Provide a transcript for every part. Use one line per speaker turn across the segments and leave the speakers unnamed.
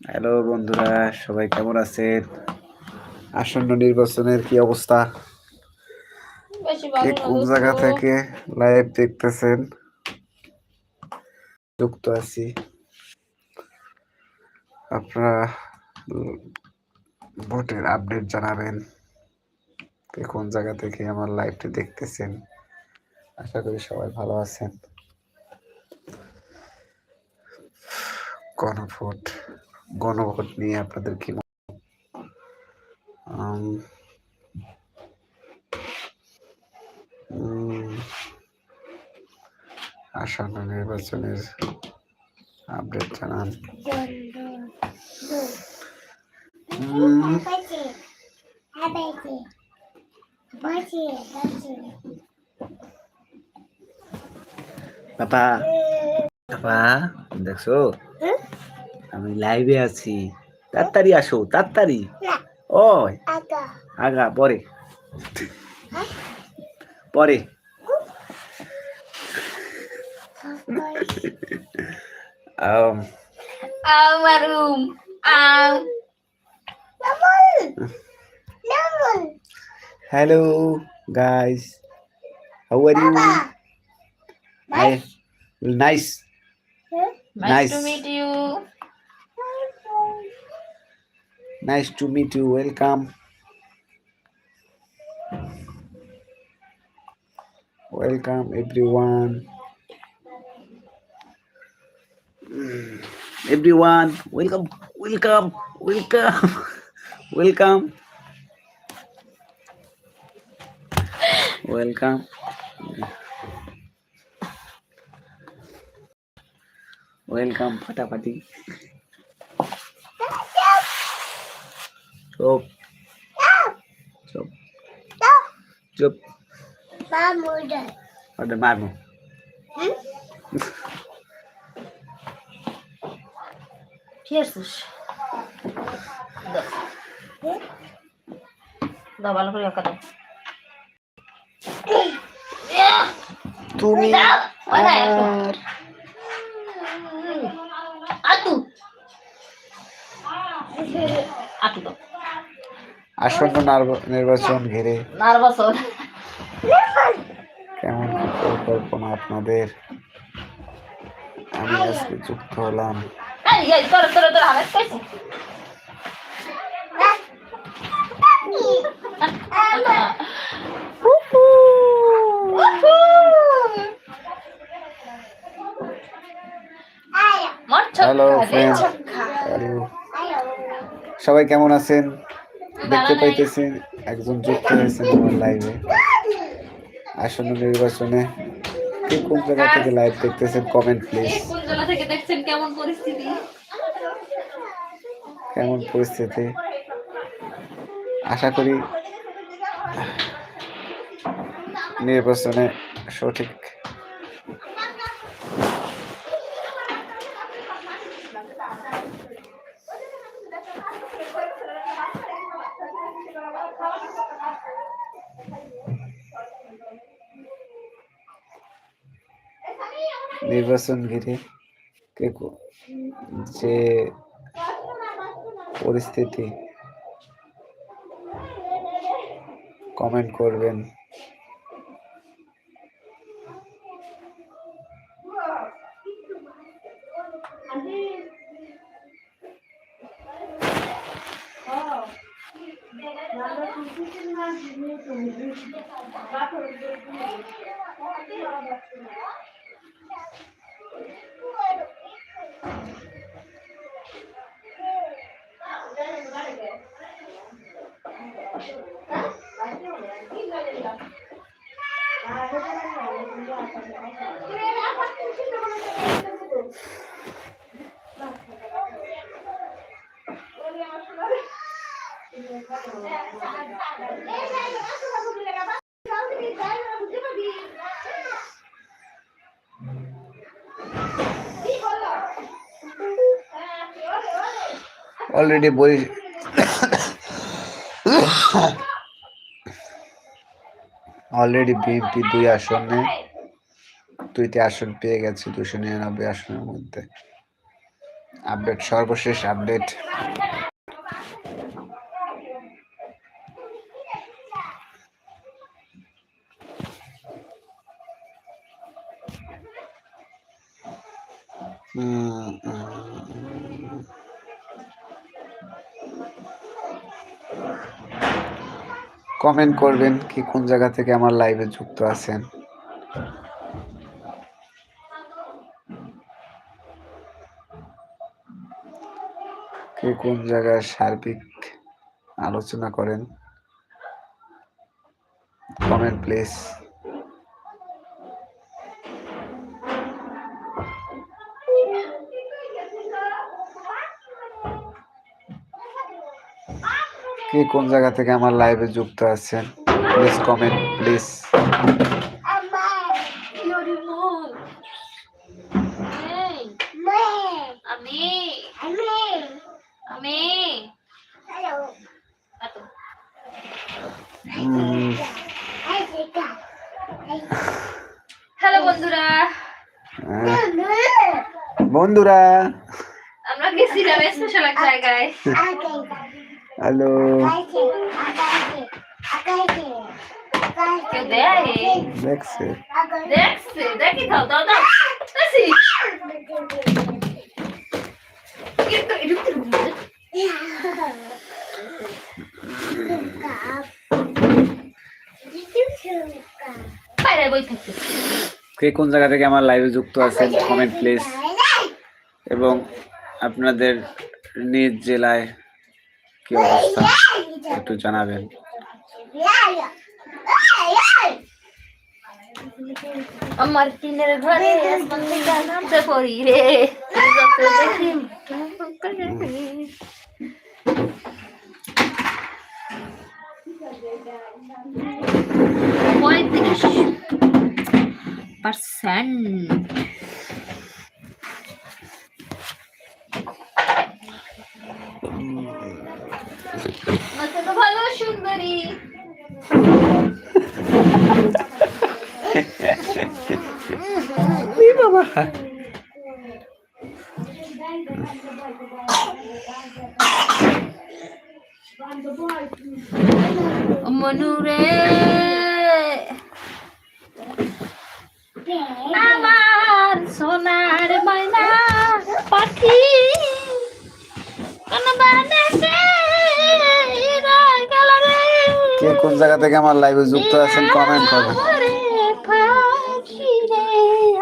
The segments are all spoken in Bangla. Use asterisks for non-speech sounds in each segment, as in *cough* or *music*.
হ্যালো বন্ধুরা সবাই কেমন আছেন? আসন্ন নির্বাচনের কি অবস্থা? কে কোন জায়গা থেকে লাইভ দেখতেছেন? যুক্ত আছি। আপনারা ভোটের আপডেট জানাবেন। কে কোন জায়গা থেকে আমার লাইভটি দেখতেছেন? আশা করি সবাই ভালো আছেন। গণভোট গণভোট নিয়ে আপনাদের কি আসন্ন নির্বাচনের আপডেট জানান। বাবা বাবা দেখছ? আমি লাইভে আছি। তাড়াতাড়ি আসো তাড়াতাড়ি। ও আগা। পরে। পরে। আম,
আম।
guys. How are you? I, nice
to
Nice.
Meet you
Nice to meet you. Welcome. Welcome, everyone. Hmm. Everyone, welcome, welcome, welcome, *laughs* welcome, welcome. Welcome, Patapati. চুপ চুপ চুপ ওটা মারবো
ঠিক আছিস দাও ভালো করে একা দাও
তুমি
দাও, ওই না, একটু।
আমার
আতু আতু দাও
আসন্ন নার্ব- নির্বাচন ঘিরে কেমন কি পরিকল্পনা আপনাদের? আমি আজকে যুক্ত হলাম। হ্যালো ফ্রেন্ড সবাই কেমন আছেন? দেখতে পাইতেছি একজন যুক্ত হয়েছেন আমার লাইভে আসন্ন নির্বাচনে কে কোন জায়গা থেকে লাইভ দেখতেছেন? কমেন্ট প্লিজ
কোন জেলা থেকে দেখছেন? কেমন পরিস্থিতি?
কেমন পরিস্থিতি? আশা করি নির্বাচনে সঠিক নির্বাচন ঘিরে যে পরিস্থিতি। কমেন্ট করবেন। অলরেডি বই অলরেডি বিএনপি দুই আসনে দুইটি আসন পেয়ে গেছে দুশো নিরানব্বই আসনের মধ্যে। আপডেট সর্বশেষ আপডেট কমেন্ট করবেন কি কোন জায়গা থেকে আমার লাইভে যুক্ত আছেন। কে কোন জায়গায় সার্বিক আলোচনা করেন। কমেন্ট প্লিজ কে কোন জায়গা থেকে আমার লাইভে যুক্ত আছেন? প্লিজ কমেন্ট প্লিজ
এই, আমি আমি এত। হ্যালো বন্ধুরা।
বন্ধুরা
আমরা গেছিলাম স্পেশাল এক জায়গায়।
হ্যালো দেখছে
দেখি দাও দাও। দাও
কে কোন জায়গা থেকে আমার লাইভে যুক্ত আছেন কমেন্ট প্লিজ এবং আপনাদের নিজ জেলায় কি অবস্থা? একটু জানাবেন।
আমার টিনের ঘরে আসমান থেকে নামতে পড়ি রে। যত দেখি। পঁয়ত্রিশ পার্সেন্ট ভালো সুন্দরী মনুরে আমার সোনার ময়না পাখি কোন বানেতে রয়ে গেল রে
কে কোন জায়গা থেকে আমার লাইভে যুক্ত আছেন কমেন্ট করবেন।
আমারে পাখি রে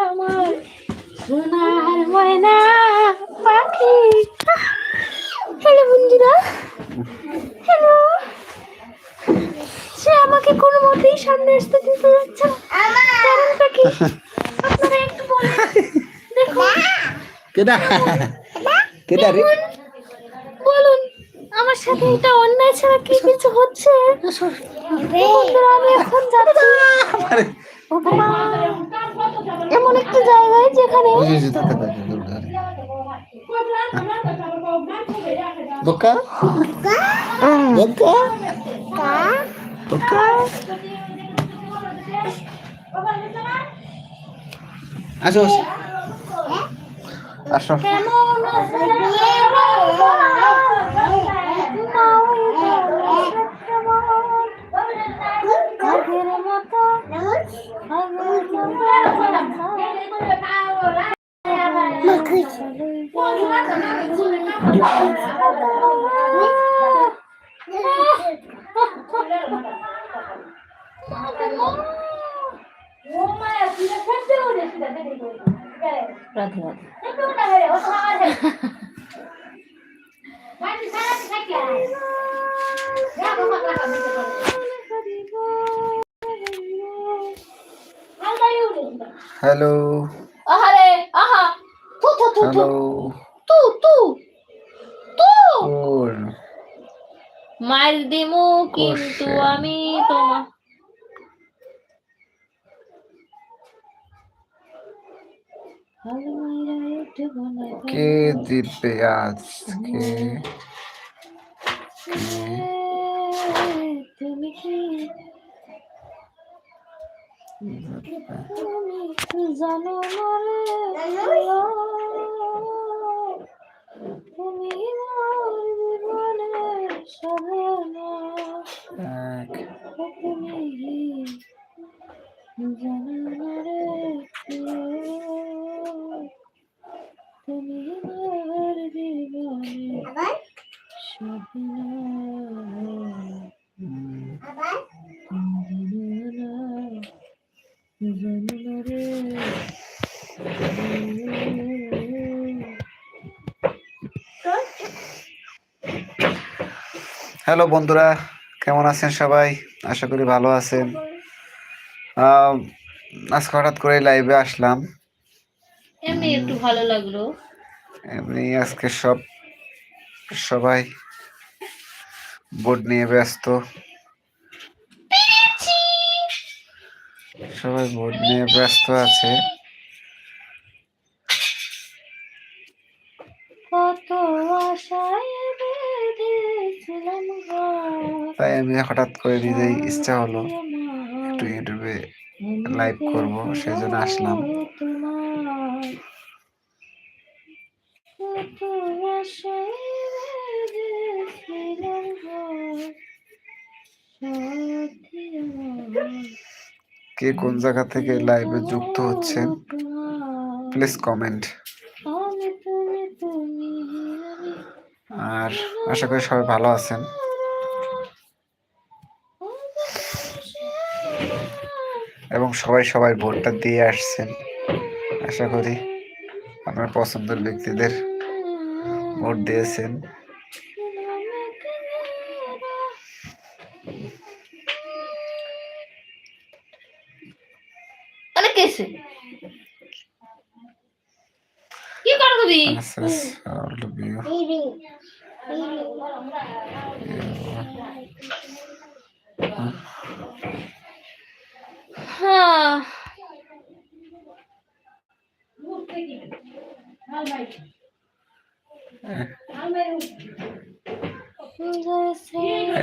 আমার। সোনার ময়না পাখি। হ্যালো বন্ধুরা। হ্যালো সে আমাকে কোনো মতেই সামনে আসতে দিতে যাচ্ছে না। কারণটা কি আপনারা একটু বলেন। দেখুন।
কেডা? কেডা রে?
বলুন আমার সাথে এটা অন্যায় ছাড়া কি কিছু হচ্ছে? আমি এখন যাচ্ছি। এমন একটা জায়গায় যেখানে
বোকা? বোকা? বোকা? আসো আসো।
কেমন राधे राधे
হ্যালো
আহারে আহা তু তু তু তু তু তু
ওর
মার দিমু কিন্তু। আমি তোমার
কে দিবে আজকে
তুমি জানো তুমি তুমি আমার জীবনে সব
হ্যালো বন্ধুরা। কেমন আছেন সবাই? আশা করি ভালো আছেন। আহ, আজকে হঠাৎ করে লাইভে আসলাম।
এমনি একটু ভালো লাগল।
এমনি আজকে সব সবাই বোর্ড নিয়ে ব্যস্ত। সবাই ভোট নিয়ে ব্যস্ত আছে।
কত আশায় বেঁধেছিলাম
তাই আমি হঠাৎ করে নিজেই ইচ্ছা হলো একটু ইউটিউবে লাইভ করব সেই জন্য আসলাম।
তোমার কত আশায়
কে কোন জায়গা থেকে লাইভে যুক্ত হচ্ছেন। প্লিজ কমেন্ট আর আশা করি সবাই ভালো আছেন। এবং সবাই সবাই ভোটটা দিয়ে আসছেন। আশা করি আপনার পছন্দের ব্যক্তিদের ভোট দিয়েছেন।
কিছু কি করো তুমি?
of you.
হ্যাঁ।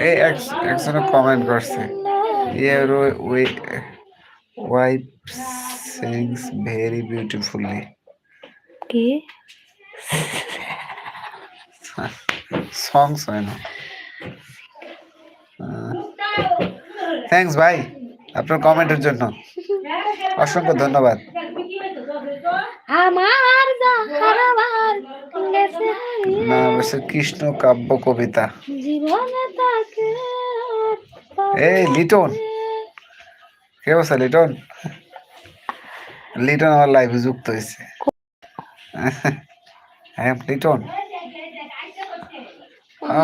এই এক- একজনে কমেন্ট করছে। Your wife sings very beautifully
কি?
সংস হয় না থ্যাঙ্কস ভাই আপনার কমেন্টের জন্য। অসংখ্য ধন্যবাদ। না অবশ্য কৃষ্ণ কাব্য কবিতা। এই লিটন। কে অবস্থা লিটন? লিটন আমার লাইফে যুক্ত হয়েছে। হ্যাঁ লিটন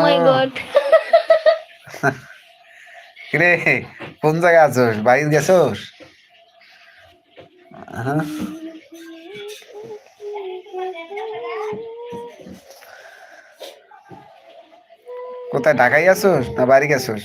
মাই
কিরে কোন জায়গায় আছোস? বাইরে গেছোস? কোথায় ঢাকায় আছোস না বাড়ি গেছোস?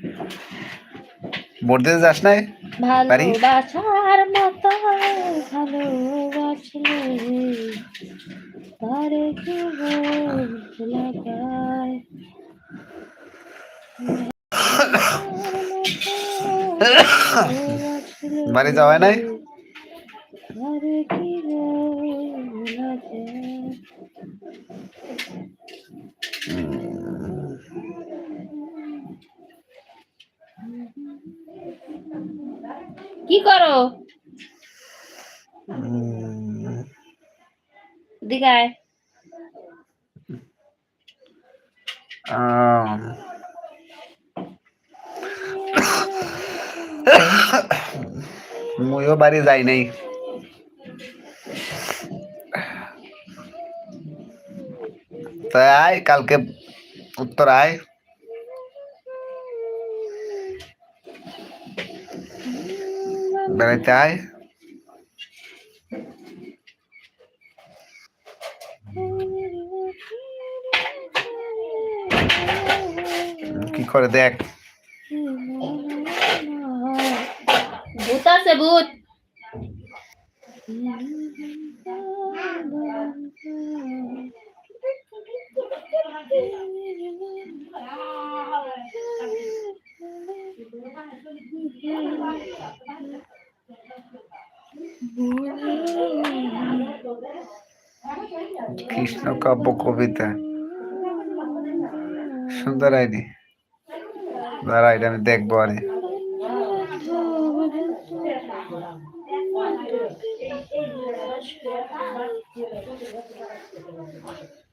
ভোট দিতে যাস নাই? বাড়ি?
ভালোবাসার মতো ভালোবাসলে তারে কি ভোলা যায়
বাড়ি যাওয়া নাই?
কি ভোলা যায় কি করো
উম,
দিঘায়
আম, মুইও বাড়ি যাই নাই তাই আয় কালকে উত্তর আয় বেড়াইতে আয়। কি করে দেখ।
কি আছে ভূত।
কৃষ্ণ কাব্য কবিতা। সুন্দর আইনি দাঁড়া এটা আমি দেখব আরে।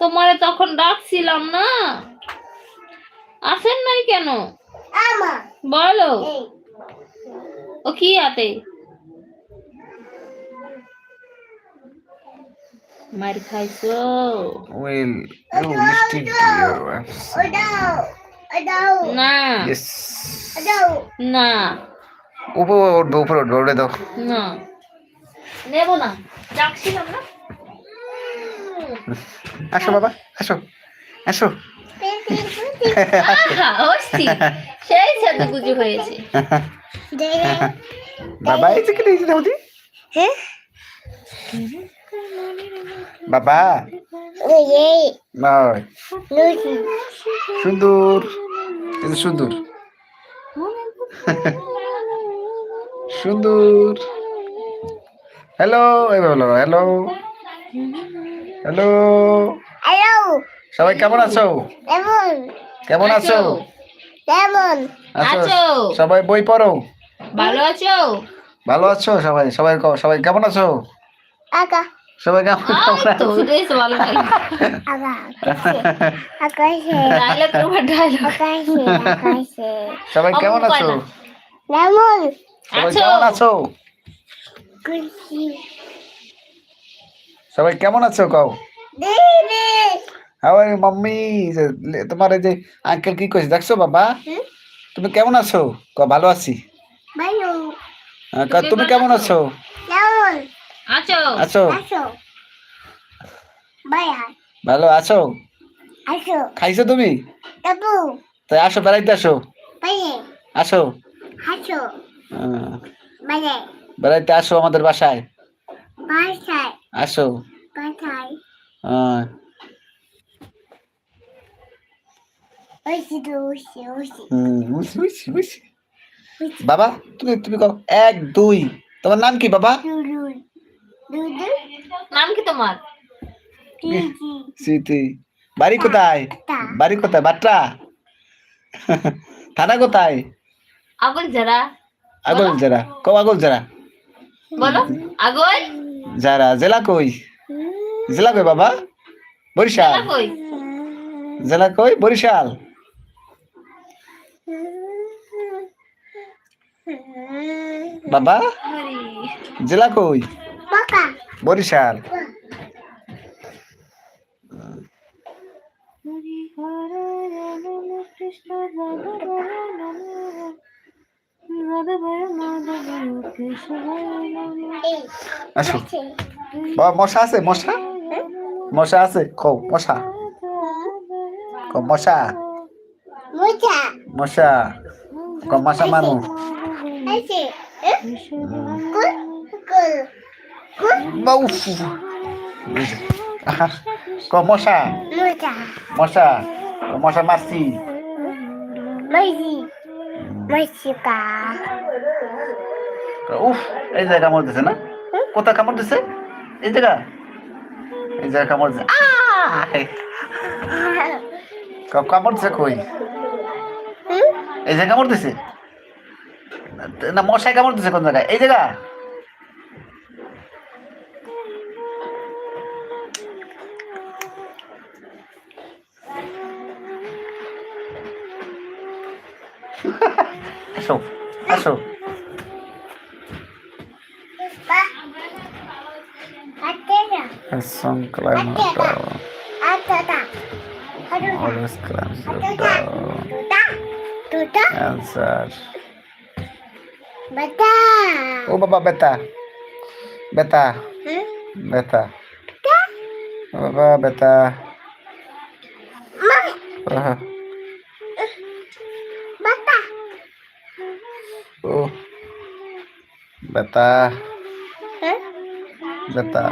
তোমারে তখন ডাকছিলাম না আসেন নাই কেন বলো ও কি আতে মার খাইছো
উইল ইউ লিস্টেড
না
ইয়েস
না
উপরে উপরে উঠে দাও
না নেব না ডাকছিলাম না
আসো বাবা আসো আসো
হয়েছে।
বাবা এই যে কেটে এই দাও দি বাবা। সুন্দর। সুন্দর। সুন্দর। হ্যালো এবার বলো হ্যালো। হ্যালো। সবাই কেমন আছো? কেমন? আছো। আছো?
আছো।
সবাই বই পড়ো?
ভালো আছো?
ভালো আছো সবাই? সবাই ক- সবাই কেমন আছো? সবাই কেমন কেমন
তো
আছো?
ভালো তোমার ডায়লগ
সবাই কেমন আছো? কেমন? আছো। সবাই কেমন আছো কও? হাওয়াই মাম্মি লে- তোমার এই যে আঙ্কেল কি কইছে দেখছ বাবা? তুমি কেমন আছো? ক ভালো আছি। ক, তুমি কেমন আছো?
আছো।
আছো? ভালো আছো? খাইছো তুমি? তাই আসো বেড়াইতে আসো। আসো। বেড়াইতে আসো আমাদের বাসায়। আসো। হ্যাঁ বুঝছি। বাবা তুমি তুমি কও এক দুই। তোমার নাম কি বাবা?
নাম কি তোমার?
স্মৃতি। বাড়ি কোথায়? বাড়ি কোথায়? বাট্রা থানা কোথায়?
আগল যারা
আগল যারা কও আগল যারা
বলো আগল?
যারা জেলা কই? জেলা কই বাবা? বরিশাল। জেলা কই? বরিশাল। বাবা? জেলা কই? বরিশাল। আসো। বাবা মশা আছে মশা? মশা আছে? কও মশা। কও মশা। মশা। কও মশা মানু কও মশা। মশা। কও মশা মারছি উফ এই জায়গা কামড় দিছে না? কোথায় কামড় দিছে? এই জায়গা? এই জায়গা কামড় দিছে। কামড় দিছে কই? এই জায়গা কামড় দিছে? না মশাই কামড় দিছে কোন জায়গায়? এই জায়গা? আসো আসো Some climb up down. Always climb up down. Answer. ও বাবা বেতা বেতা বেতা ও বাবা বেতা আহা, ও বেতা বেতা